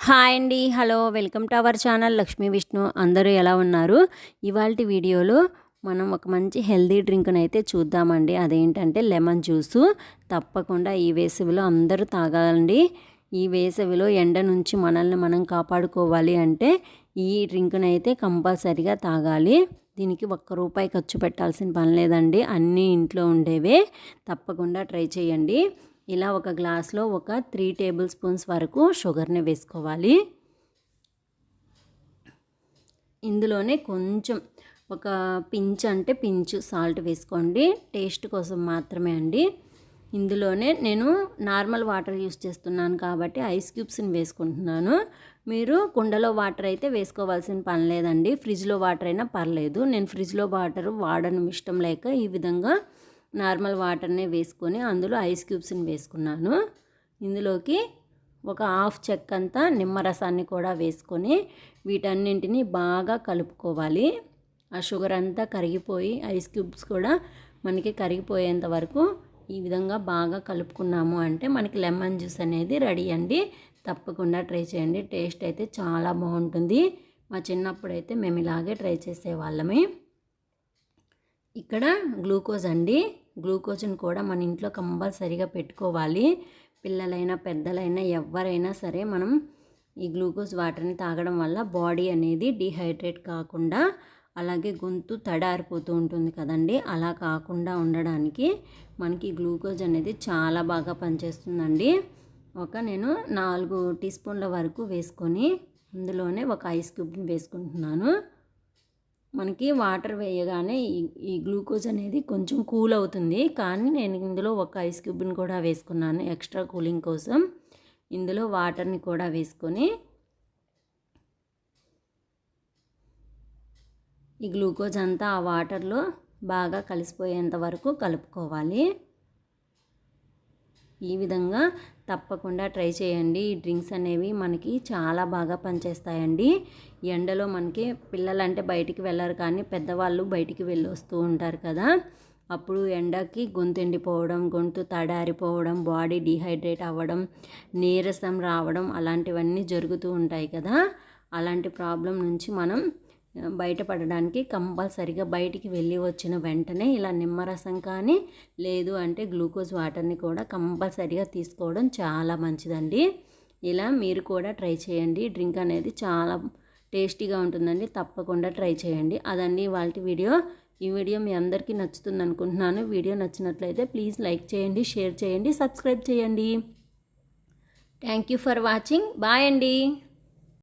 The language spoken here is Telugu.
హాయ్ అండి. Hello welcome to our channel Lakshmi Vishnu. అందరూ ఎలా ఉన్నారు? ఇవాళ వీడియోలో మనం ఒక మంచి హెల్దీ డ్రింక్ని అయితే చూద్దామండి. అదేంటంటే లెమన్ జ్యూసు. తప్పకుండా ఈ వేసవిలో అందరూ తాగాలండి. ఈ వేసవిలో ఎండ నుంచి మనల్ని మనం కాపాడుకోవాలి అంటే ఈ డ్రింక్ని అయితే కంపల్సరిగా తాగాలి. దీనికి ఒక్క రూపాయి ఖర్చు పెట్టాల్సిన పని లేదండి. అన్నీ ఇంట్లో ఉండేవే. తప్పకుండా ట్రై చేయండి. ఇలా ఒక గ్లాస్లో ఒక త్రీ టేబుల్ స్పూన్స్ వరకు షుగర్ని వేసుకోవాలి. ఇందులోనే కొంచెం ఒక పించ్ అంటే పించ్ సాల్ట్ వేసుకోండి. టేస్ట్ కోసం మాత్రమే అండి. ఇందులోనే నేను నార్మల్ వాటర్ యూస్ చేస్తున్నాను కాబట్టి ఐస్ క్యూబ్స్ని వేసుకుంటున్నాను. మీరు కుండలో వాటర్ అయితే వేసుకోవాల్సిన పని లేదండి. ఫ్రిడ్జ్లో వాటర్ అయినా పర్లేదు. నేను ఫ్రిడ్జ్లో వాటర్ వాడడం ఇష్టం లేక ఈ విధంగా నార్మల్ వాటర్నే వేసుకొని అందులో ఐస్ క్యూబ్స్ని వేసుకున్నాను. ఇందులోకి ఒక హాఫ్ చెక్క అంతా నిమ్మరసాన్ని కూడా వేసుకొని వీటన్నింటినీ బాగా కలుపుకోవాలి. ఆ షుగర్ అంతా కరిగిపోయి ఐస్ క్యూబ్స్ కూడా మనకి కరిగిపోయేంత వరకు ఈ విధంగా బాగా కలుపుకున్నాము అంటే మనకి లెమన్ జ్యూస్ అనేది రెడీ అండి. తప్పకుండా ట్రై చేయండి. టేస్ట్ అయితే చాలా బాగుంటుంది. మా చిన్నప్పుడు అయితే మేము ఇలాగే ట్రై చేసేవాళ్ళమే. ఇక్కడ గ్లూకోజ్ అండి. గ్లూకోజ్ని కూడా మన ఇంట్లో కంపల్సరిగా పెట్టుకోవాలి. పిల్లలైనా పెద్దలైనా ఎవరైనా సరే మనం ఈ గ్లూకోజ్ వాటర్ని తాగడం వల్ల బాడీ అనేది డిహైడ్రేట్ కాకుండా అలాగే గొంతు తడారిపోతూ ఉంటుంది కదండి. అలా కాకుండా ఉండడానికి మనకి గ్లూకోజ్ అనేది చాలా బాగా పనిచేస్తుందండి. ఒక నేను నాలుగు టీ స్పూన్ల వరకు వేసుకొని అందులోనే ఒక ఐస్ క్యూబ్ని వేసుకుంటున్నాను. మనకి వాటర్ వేయగానే ఈ గ్లూకోజ్ అనేది కొంచెం కూల్ అవుతుంది. కానీ నేను ఇందులో ఒక ఐస్ క్యూబ్ని కూడా వేసుకున్నాను. ఎక్స్ట్రా కూలింగ్ కోసం ఇందులో వాటర్ని కూడా వేసుకొని ఈ గ్లూకోజ్ అంతా ఆ వాటర్లో బాగా కలిసిపోయేంత వరకు కలుపుకోవాలి. ఈ విధంగా తప్పకుండా ట్రై చేయండి. ఈ డ్రింక్స్ అనేవి మనకి చాలా బాగా పనిచేస్తాయండి. ఎండలో మనకి పిల్లలంటే బయటికి వెళ్ళరు కానీ పెద్దవాళ్ళు బయటికి వెళ్ళి వస్తూ ఉంటారు కదా. అప్పుడు ఎండకి గొంతు ఎండిపోవడం గొంతు తడారిపోవడం బాడీ డిహైడ్రేట్ అవ్వడం నీరసం రావడం అలాంటివన్నీ జరుగుతూ ఉంటాయి కదా. అలాంటి ప్రాబ్లం నుంచి మనం బయటపడడానికి కంపల్సరిగా బయటికి వెళ్ళి వచ్చిన వెంటనే ఇలా నిమ్మరసం కానీ లేదు అంటే గ్లూకోజ్ వాటర్ని కూడా కంపల్సరిగా తీసుకోవడం చాలా మంచిదండి. ఇలా మీరు కూడా ట్రై చేయండి. డ్రింక్ అనేది చాలా టేస్టీగా ఉంటుందండి. తప్పకుండా ట్రై చేయండి. అదండి వాళ్ళ వీడియో. ఈ వీడియో మీ అందరికీ నచ్చుతుంది అనుకుంటున్నాను. వీడియో నచ్చినట్లయితే ప్లీజ్ లైక్ చేయండి షేర్ చేయండి సబ్స్క్రైబ్ చేయండి. Thank you for watching. Bye అండి.